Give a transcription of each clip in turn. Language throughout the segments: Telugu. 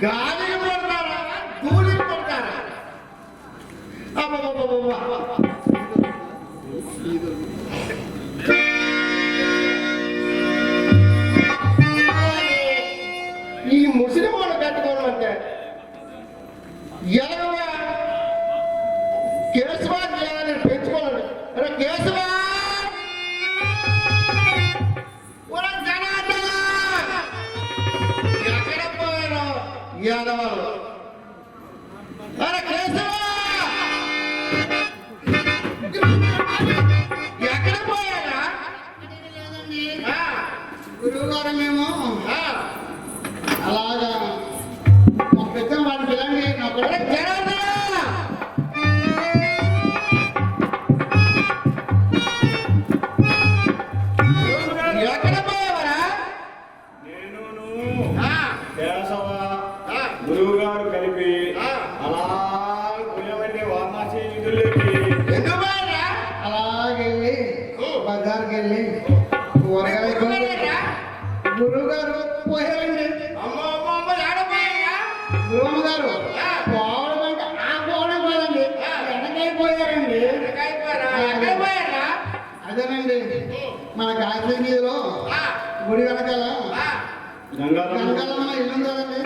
God గురువు గారు పోవడం అంటే ఆ పోవడం కాదండి. వెనకైపోయారండి. అదేనండి. మన కాశ్మీర్లో గుడి వెనకాల గంగాలమ్మ ఇల్లు ఉందండి.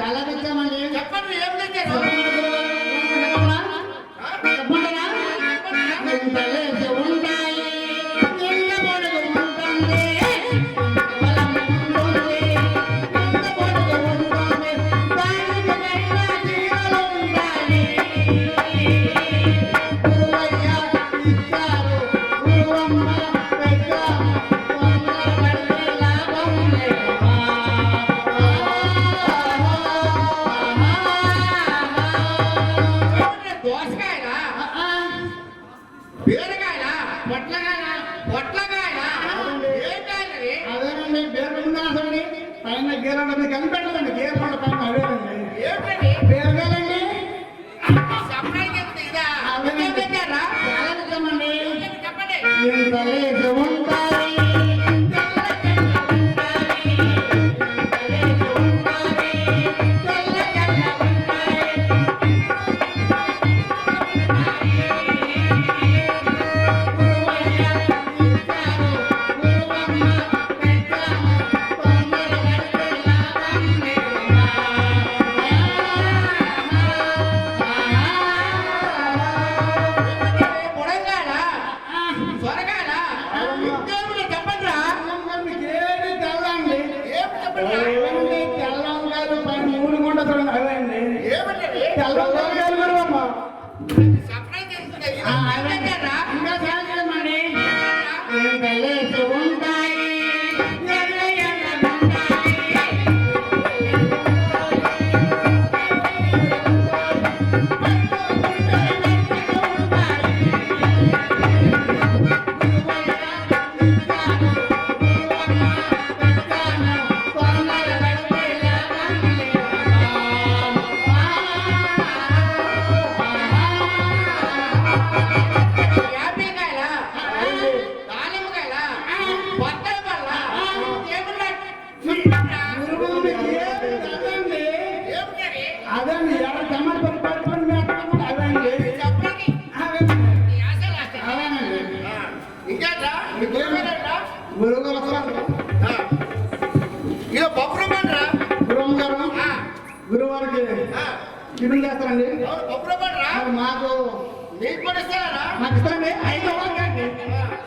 తల దిక్కమండి చెప్పండి ఏం దిక్కారు మీ పేరు పెట్టిందా పైన గేరండి మీకు కనిపెట్టదండి. గేరండి పైన అదేనండి. పేరుగాలండి చెప్పండి.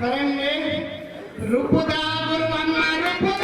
సరే అండి రుపుదా గురువు అమ్మ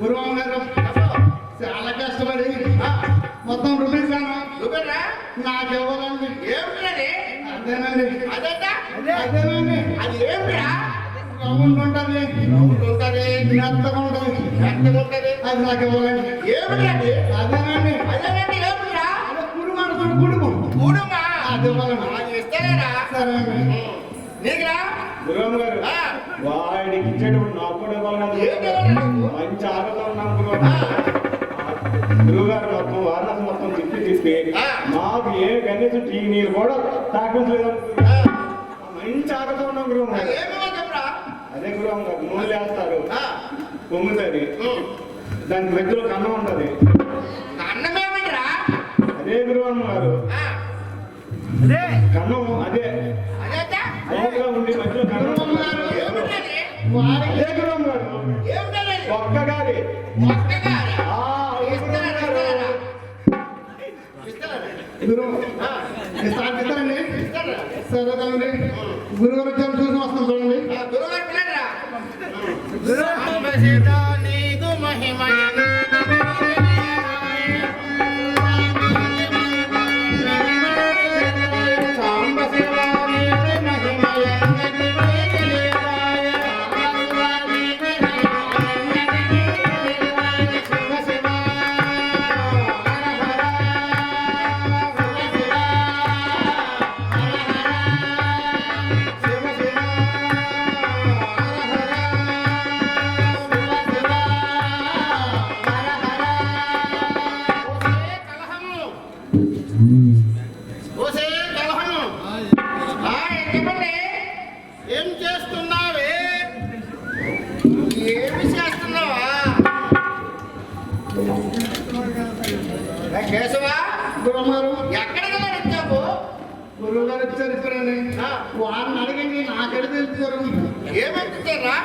గురువు గారు చాలా కష్టపడి మొత్తం రూపీసాను నాకు ఇవ్వాలండి అదేనండి. అదేనండి. అది ఏమిరా రౌండ్ ఉంటుంది ఉంటది మెత్తగా ఉంటుంది. మెత్తగా ఉంటది అది నాకు ఇవ్వాలండి ఏమిటండి అదేనండి. అదేనండి ఏమిరా అదే కుడుము అనుకోండి కుడుము. కూడుమా? అది ఇవ్వాలండి అది ఇస్తారా సరే నీకురా? గారు. వాడికి ఇచ్చేటప్పుడు నాకు కూడా ఇవ్వాలి? మంచి ఆటలో ఉన్నాం గురువు గురువు గారు మొత్తం వారణాసి మొత్తం తిప్పి తిప్పి ఆ. మాకు ఏ కనీసం టీ నీరు కూడా తాకించలేదు ఆ, మంచి ఆటలో ఉన్నాం గురువు అది గురువు గారు నూనె వేస్తారు ఆ, పొంగుతుంది. దానికి మధ్యలో కన్నం ఉంటది. అదే గురువమ్మ గారు. ఆ, కన్నం అదే. ఉండి మధ్యలో ఏమిటది వారికి అదే గురువమ్మ గారు. ఏమిటది ఒక్క గారి ఒక్కగా ఆ, అవును ఇస్తారా గురువమ్మ గారు. ఇస్తారా? గురువు ఆ, ఇస్తారండి ఇస్తారా సరే కదండి? గురువు గారు వచ్చారు చూసి వస్తాం చూడండి నీదు మహిమ గారు ఎక్కడికి వచ్చావు? గురువు గారు వచ్చారు ఆ. వారిని అడిగింది నాకెడ తెలుస్తారు ఏమెత్తుతారా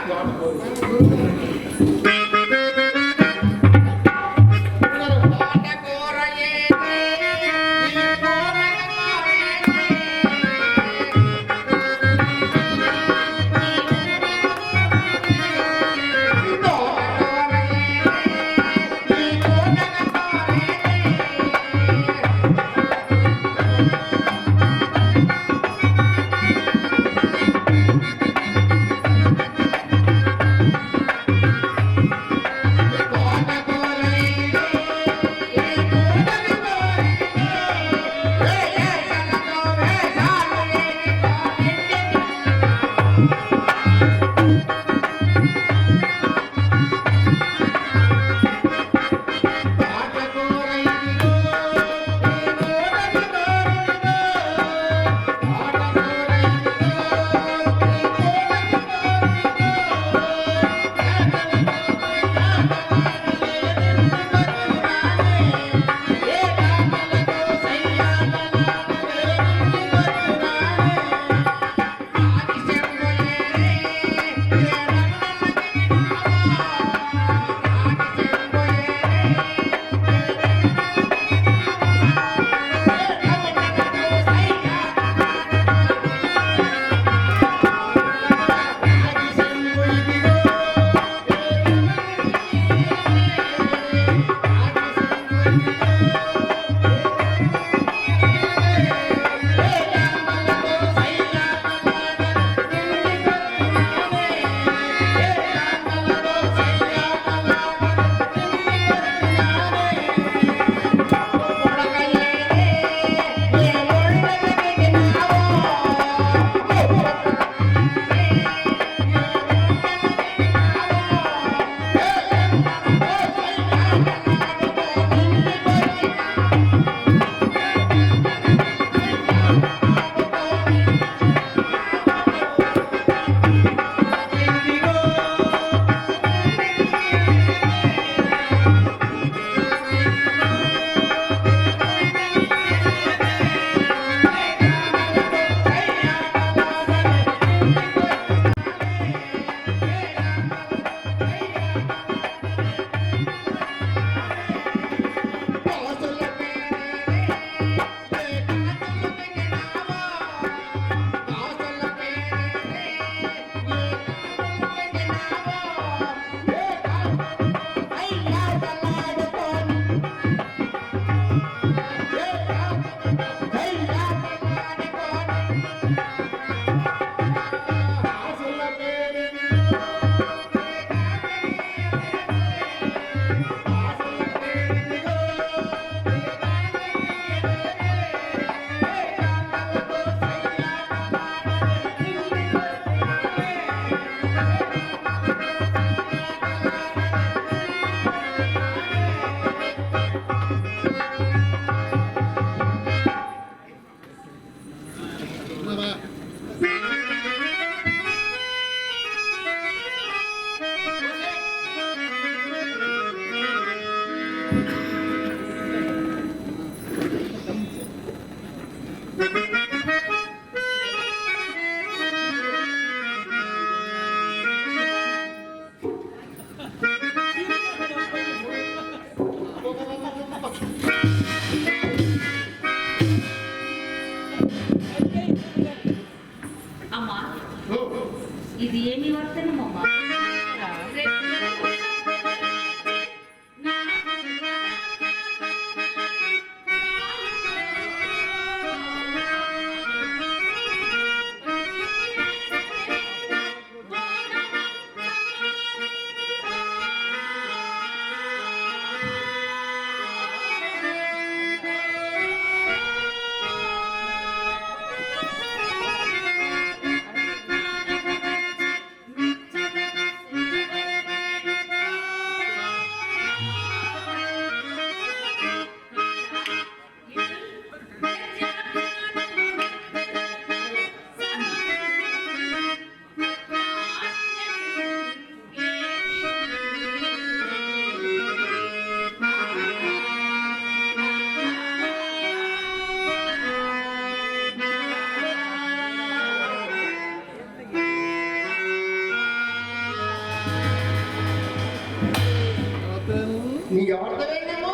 నీ ఎవరితోనేమో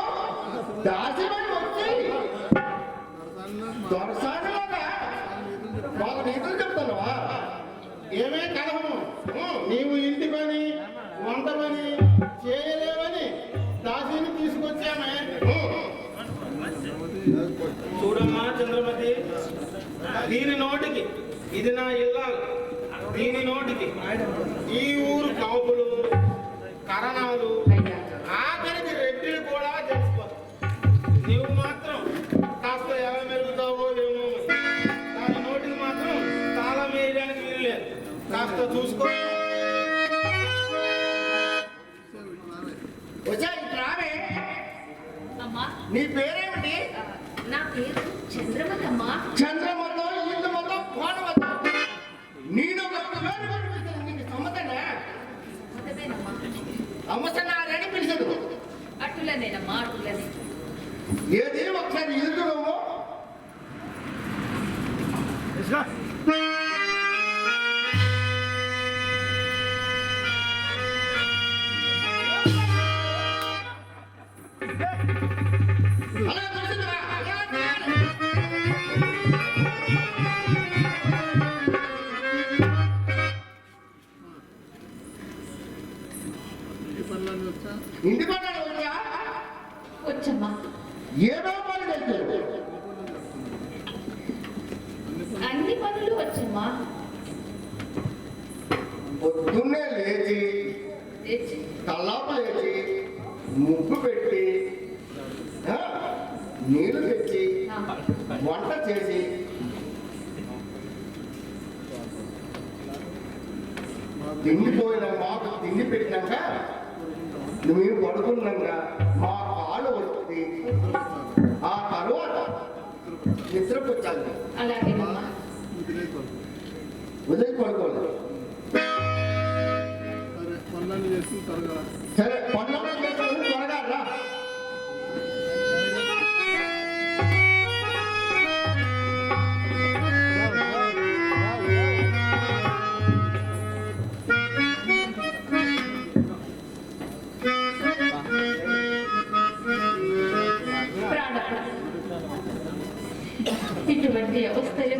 దాసిమని వచ్చి దొరసానిలాగా వాళ్ళ నీతులు చెప్తానువా ఏమే కలహము? నీవు ఇంటి పని వంట పని చేయలేవని దాసిని తీసుకొచ్చామే. చూడమ్మా చంద్రమతి దీని నోటికి ఇది నా ఇల్లాలు దీని నోటికి ఈ ఊరు కాపులు కరణాలు రెడ్డిలు కూడా తెలుసుకోవాలి నీవు మాత్రం కాస్త ఎలా మెరుగుతావో ఏమో. దాని నోటికి మాత్రం తాళం వేయడానికి వీల్లేదు. కాస్త చూసుకో. అమ్మా. నీ పేరేమిటి? నా పేరు చంద్రమతమ్మా చంద్రమతో అటులనేనమ్మా అటులనే ఏది ఒకసారి ఎదుగుదాము నువ్వు పడుకున్నాక మా కాళ్ళు వస్తుంది ఆ తరువాత నిద్రపుచ్చాలి అలాగేనమ్మా ఉదయం పడుకోవాలి సరే పనులన్నీ చేసి త్వరగా రా. సరే పనులు є. Ось це є